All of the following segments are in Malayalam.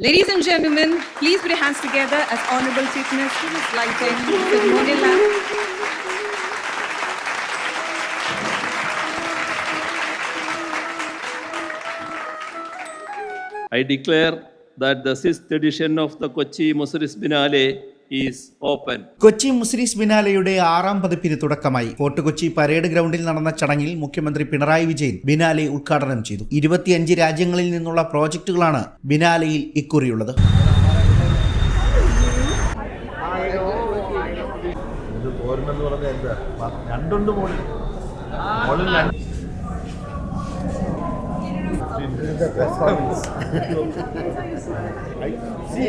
Ladies and gentlemen, please put your hands together as Honorable Chief Minister is lighting ceremonial lamp. I declare that the sixth edition of the Kochi Musiris Binale is open. Kochi Muziris ബിനാലയുടെ ആറാം പതിപ്പിന് തുടക്കമായി. ഫോർട്ട് കൊച്ചി പരേഡ് ഗ്രൗണ്ടിൽ നടന്ന ചടങ്ങിൽ മുഖ്യമന്ത്രി പിണറായി വിജയൻ ബിനാലെ ഉദ്ഘാടനം ചെയ്തു. ഇരുപത്തിയഞ്ച് രാജ്യങ്ങളിൽ നിന്നുള്ള പ്രോജക്റ്റുകളാണ് ബിനാലയിൽ ഇക്കുറിയുള്ളത്. രണ്ടുണ്ട് മോളിൽ. മോളിൽ See,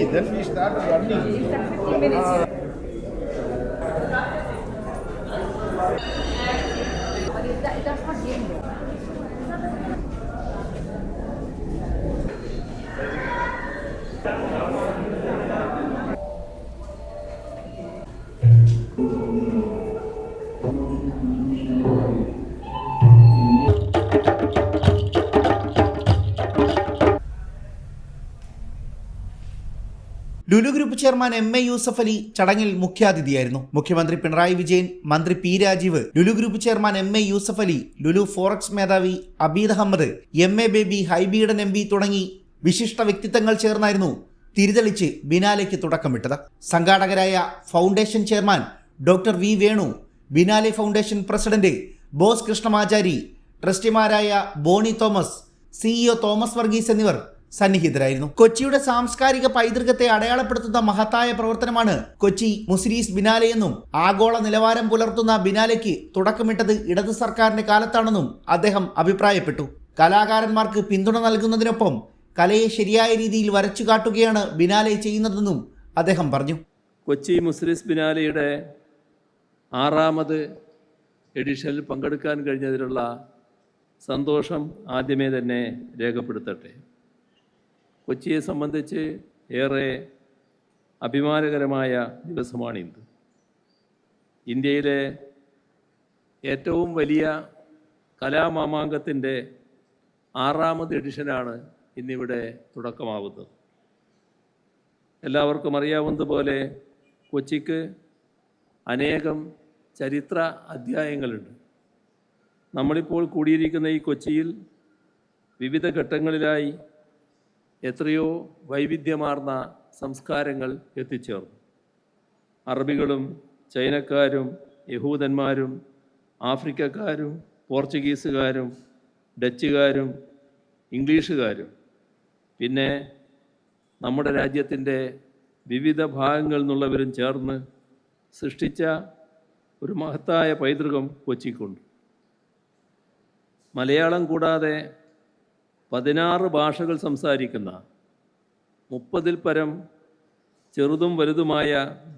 then we start running. Uh, that's not game Lulu group chairman M A Yusuff Ali ചടങ്ങിൽ മുഖ്യാതിഥിയായിരുന്നു. മുഖ്യമന്ത്രി പിണറായി വിജയൻ മന്ത്രി P Rajeev Lulu group chairman M A Yusuff Ali Lulu forex മേധാവി Abeed Ahammed M A Baby Hibi Eden M P തുടങ്ങി വിശിഷ്ട വ്യക്തിത്വങ്ങൾ ചേർന്നായിരുന്നു തിരിതെളിച്ച് ബിനാലയ്ക്ക് തുടക്കമിട്ടത്. സംഘാടകരായ foundation chairman doctor V. Venu biennale foundation president Bose Krishnamachari ട്രസ്റ്റിമാരായ Bonny Thomas CEO Thomas Varghese എന്നിവർ സന്നിഹിതരായിരുന്നു. കൊച്ചിയുടെ സാംസ്കാരിക പൈതൃകത്തെ അടയാളപ്പെടുത്തുന്ന മഹത്തായ പ്രവർത്തനമാണ് കൊച്ചി മുസ്ലിസ് ബിനാലയെന്നും ആഗോള നിലവാരം പുലർത്തുന്ന ബിനാലയ്ക്ക് തുടക്കമിട്ടത് ഇടത് സർക്കാരിന്റെ കാലത്താണെന്നും അദ്ദേഹം അഭിപ്രായപ്പെട്ടു. കലാകാരന്മാർക്ക് പിന്തുണ നൽകുന്നതിനൊപ്പം കലയെ ശരിയായ രീതിയിൽ വരച്ചു കാട്ടുകയാണ് ബിനാലെ ചെയ്യുന്നതെന്നും അദ്ദേഹം പറഞ്ഞു. കൊച്ചി മുസ്ലിസ് ബിനാലയുടെ ആറാമത് എഡിഷനിൽ പങ്കെടുക്കാൻ കഴിഞ്ഞതിലുള്ള സന്തോഷം ആദ്യമേ തന്നെ രേഖപ്പെടുത്തട്ടെ. കൊച്ചിയെ സംബന്ധിച്ച് ഏറെ അഭിമാനകരമായ ദിവസമാണിത് ഇന്ത്യയിലെ ഏറ്റവും വലിയ കലാമാമാങ്കത്തിന്റെ ആറാമത് എഡിഷനാണ് ഇന്നിവിടെ തുടക്കമാവുന്നത്. എല്ലാവർക്കും അറിയാവുന്നതുപോലെ കൊച്ചിക്ക് അനേകം ചരിത്ര അധ്യായങ്ങളുണ്ട്. നമ്മളിപ്പോൾ കൂടിയിരിക്കുന്ന ഈ കൊച്ചിയിൽ വിവിധ ഘട്ടങ്ങളിലായി എത്രയോ വൈവിധ്യമാർന്ന സംസ്കാരങ്ങൾ എത്തിച്ചേർന്നു. അറബികളും ചൈനക്കാരും യഹൂദന്മാരും ആഫ്രിക്കക്കാരും പോർച്ചുഗീസുകാരും ഡച്ചുകാരും ഇംഗ്ലീഷുകാരും. പിന്നെ നമ്മുടെ രാജ്യത്തിന്റെ വിവിധ ഭാഗങ്ങളിൽ നിന്നുള്ളവരും ചേർന്ന് സൃഷ്ടിച്ച ഒരു മഹത്തായ പൈതൃകം കൊച്ചിക്കുണ്ട്. മലയാളം കൂടാതെ പതിനാറ് ഭാഷകൾ സംസാരിക്കുന്ന മുപ്പതിൽ പരം ചെറുതും വലുതുമായ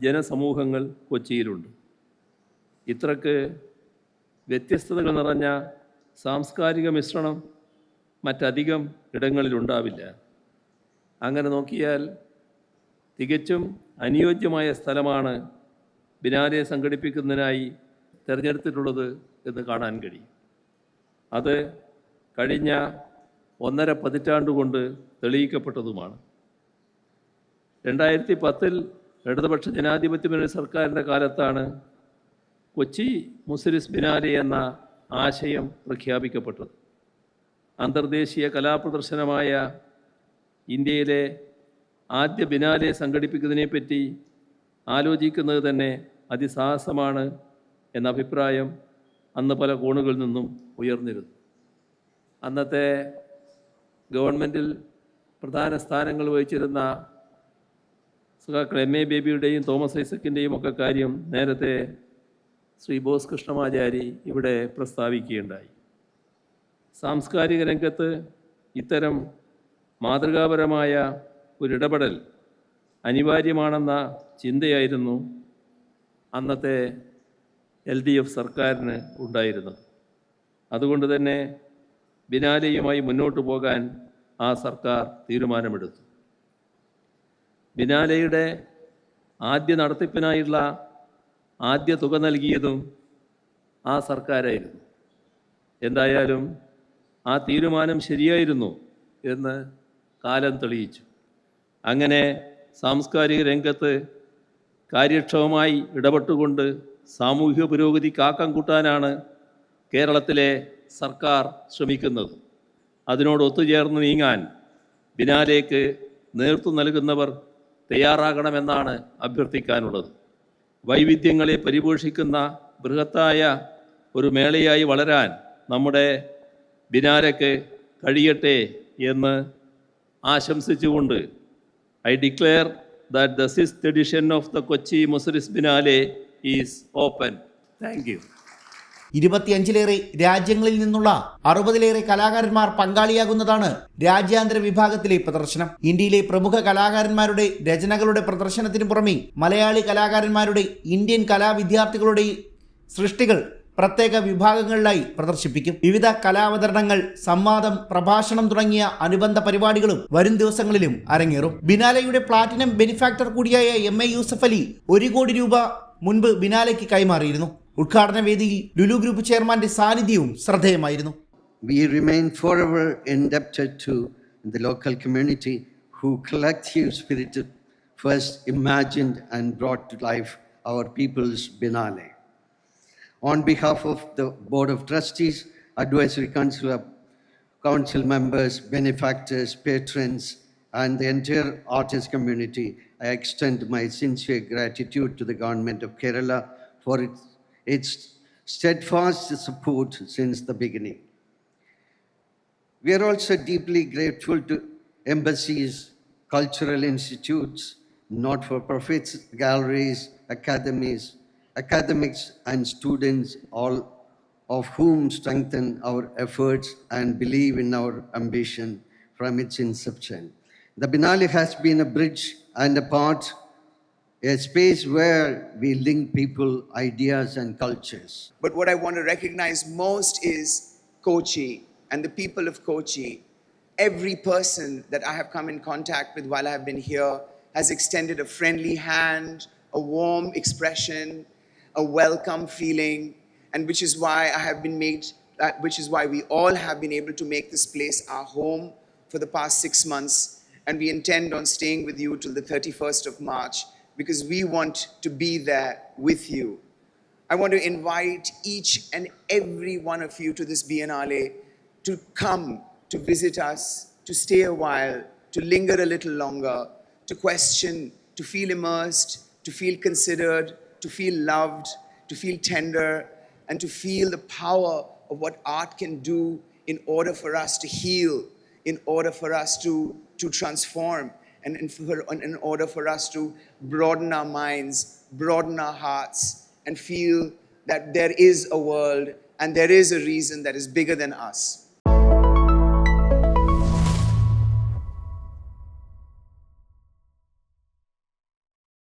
ജനസമൂഹങ്ങൾ കൊച്ചിയിലുണ്ട്. ഇത്രക്ക് വ്യത്യസ്തതകൾ നിറഞ്ഞ സാംസ്കാരിക മിശ്രണം മറ്റധികം ഇടങ്ങളിലുണ്ടാവില്ല. അങ്ങനെ നോക്കിയാൽ തികച്ചും അനുയോജ്യമായ സ്ഥലമാണ് ബിനാലെ സംഘടിപ്പിക്കുന്നതിനായി തിരഞ്ഞെടുത്തിട്ടുള്ളത് എന്ന് കാണാൻ കഴിയും. അത് കഴിഞ്ഞ ഒന്നര പതിറ്റാണ്ട് കൊണ്ട് തെളിയിക്കപ്പെട്ടതുമാണ്. രണ്ടായിരത്തി പത്തിൽ ഇടതുപക്ഷ ജനാധിപത്യ മുന്നണി സർക്കാരിന്റെ കാലത്താണ് കൊച്ചി മുസ്ലിസ് ബിനാലെ എന്ന ആശയം പ്രഖ്യാപിക്കപ്പെട്ടത്. അന്തർദേശീയ കലാപ്രദർശനമായ ഇന്ത്യയിലെ ആദ്യ ബിനാലെ സംഘടിപ്പിക്കുന്നതിനെപ്പറ്റി ആലോചിക്കുന്നത് തന്നെ അതിസാഹസമാണ് എന്ന അഭിപ്രായം അന്ന് പല കോണുകളിൽ നിന്നും ഉയർന്നിരുന്നു. അന്നത്തെ ഗവൺമെന്റിൽ പ്രധാന സ്ഥാനങ്ങൾ വഹിച്ചിരുന്ന സുഖാക്കൾ എം എ ബേബിയുടെയും തോമസ് ഐസക്കിന്റെയും ഒക്കെ കാര്യം നേരത്തെ ശ്രീ ബോസ് കൃഷ്ണമാചാരി ഇവിടെ പ്രസ്താവിക്കുകയുണ്ടായി. സാംസ്കാരിക രംഗത്ത് ഇത്തരം മാതൃകാപരമായ ഒരിടപെടൽ അനിവാര്യമാണെന്ന ചിന്തയായിരുന്നു അന്നത്തെ എൽ ഡി എഫ് സർക്കാരിന് ഉണ്ടായിരുന്നത്. അതുകൊണ്ട് തന്നെ ബിനാലെയുമായി മുന്നോട്ട് പോകാൻ ആ സർക്കാർ തീരുമാനമെടുത്തു. ബിനാലെയുടെ ആദ്യ നടത്തിപ്പിനായുള്ള ആദ്യ തുക നൽകിയതും ആ സർക്കാരായിരുന്നു. എന്തായാലും ആ തീരുമാനം ശരിയായിരുന്നു എന്ന് കാലം തെളിയിച്ചു. അങ്ങനെ സാംസ്കാരിക രംഗത്ത് കാര്യക്ഷമമായി ഇടപെട്ടുകൊണ്ട് സാമൂഹിക പുരോഗതി കാക്കം കൂട്ടാനാണ് കേരളത്തിലെ സർക്കാർ ശ്രമിക്കുന്നത്. അതിനോട് ഒത്തുചേർന്ന് നീങ്ങാൻ ബിനാലേക്ക് നേതൃത്വം നൽകുന്നവർ തയ്യാറാകണമെന്നാണ് അഭ്യർത്ഥിക്കാനുള്ളത്. വൈവിധ്യങ്ങളെ പരിപോഷിക്കുന്ന ബൃഹത്തായ ഒരു മേളയായി വളരാൻ നമ്മുടെ ബിനാലയ്ക്ക് കഴിയട്ടെ എന്ന് ആശംസിച്ചുകൊണ്ട് I declare that the sixth edition of the Kochi Muziris biennale is open thank you. ഇരുപത്തിയഞ്ചിലേറെ രാജ്യങ്ങളിൽ നിന്നുള്ള അറുപതിലേറെ കലാകാരന്മാർ പങ്കാളിയാകുന്നതാണ് രാജ്യാന്തര വിഭാഗത്തിലെ പ്രദർശനം. ഇന്ത്യയിലെ പ്രമുഖ കലാകാരന്മാരുടെ രചനകളുടെ പ്രദർശനത്തിനു പുറമെ മലയാളി കലാകാരന്മാരുടെ ഇന്ത്യൻ കലാവിദ്യാർത്ഥികളുടെ സൃഷ്ടികൾ പ്രത്യേക വിഭാഗങ്ങളിലായി പ്രദർശിപ്പിക്കും. വിവിധ കലാവതരണങ്ങൾ സംവാദം പ്രഭാഷണം തുടങ്ങിയ അനുബന്ധ പരിപാടികളും വരും ദിവസങ്ങളിലും അരങ്ങേറും. ബിനാലയുടെ പ്ലാറ്റിനം ബെനിഫാക്ടർ കൂടിയായ എം എ യൂസഫ് അലി ഒരു കോടി രൂപ മുൻപ് ബിനാലയ്ക്ക് കൈമാറിയിരുന്നു. ഉദ്ഘാടന വേദിയിൽ ലുലു ഗ്രൂപ്പ് ചെയർമാന്റെ സാന്നിധ്യവും ശ്രദ്ധേയമായിരുന്നു. We remain forever indebted to the local community who collect spirit first imagined and brought to life our people's biennale on behalf of the board of trustees advisory councillor council members benefactors patrons and the entire artist community, I extend my sincere gratitude to the Government of Kerala for its, its steadfast support since the beginning. We are also deeply grateful to embassies, cultural institutes, not for profits, galleries, academies, academics, and students, all of whom strengthen our efforts and believe in our ambition from its inception. The Binali has been a bridge and a part, a space where we link people, ideas, and cultures. But what I want to recognize most is Kochi and the people of Kochi. Every person that I have come in contact with while I have been here has extended a friendly hand, a warm expression, a welcome feeling, and which is why I have been made, uh, which is why we all have been able to make this place our home for the past six months. And we intend on staying with you till the 31st of March because we want to be there with you. I want to invite each and every one of you to this Biennale to come to visit us, to stay a while, to linger a little longer, to question, to feel immersed, to feel considered, to feel loved, to feel tender, and to feel the power of what art can do in order for us to heal, in order for us to, to transform, and in, for, in order for us to broaden our minds, broaden our hearts, and feel that there is a world and there is a reason that is bigger than us.